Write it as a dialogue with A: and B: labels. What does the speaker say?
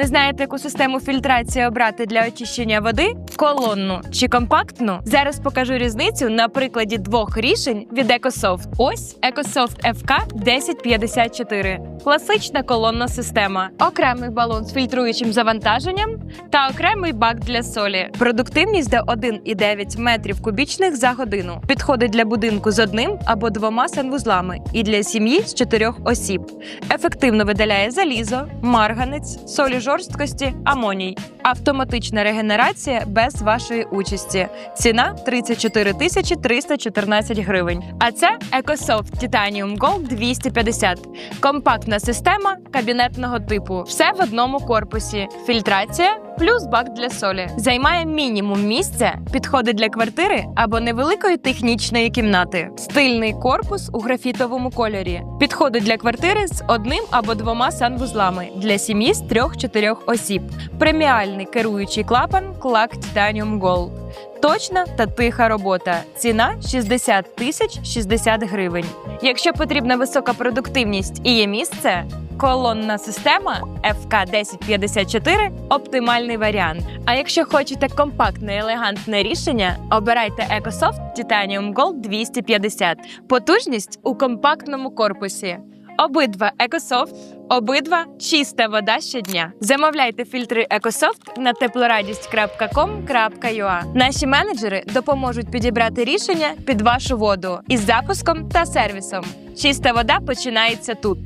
A: Не знаєте, яку систему фільтрації обрати для очищення води? Колонну чи компактну? Зараз покажу різницю на прикладі двох рішень від EcoSoft. Ось EcoSoft FK 1054. Класична колонна система, окремий балон з фільтруючим завантаженням та окремий бак для солі. Продуктивність до 1,9 метрів кубічних за годину. Підходить для будинку з одним або двома санвузлами і для сім'ї з чотирьох осіб. Ефективно видаляє залізо, марганець, солі жорсткості, амоній. Автоматична регенерація без вашої участі. Ціна 34 тисячі 314 гривень. А це EcoSoft Titanium Gold 250. Компактна система кабінетного типу. Все в одному корпусі. Фільтрація плюс бак для солі. Займає мінімум місця, підходить для квартири або невеликої технічної кімнати. Стильний корпус у графітовому кольорі. Підходить для квартири з одним або двома санвузлами для сім'ї з трьох-чотирьох осіб. Преміальний керуючий клапан Клак Titanium Gold. Точна та тиха робота. Ціна 60 тисяч 60 гривень. Якщо потрібна висока продуктивність і є місце, колонна система FK 1054 оптимальний варіант. А якщо хочете компактне елегантне рішення, обирайте EcoSoft Titanium Gold 250. Потужність у компактному корпусі. Обидва Екософт, обидва чиста вода щодня. Замовляйте фільтри Екософт на теплорадість.com.ua. Наші менеджери допоможуть підібрати рішення під вашу воду із запуском та сервісом. Чиста вода починається тут.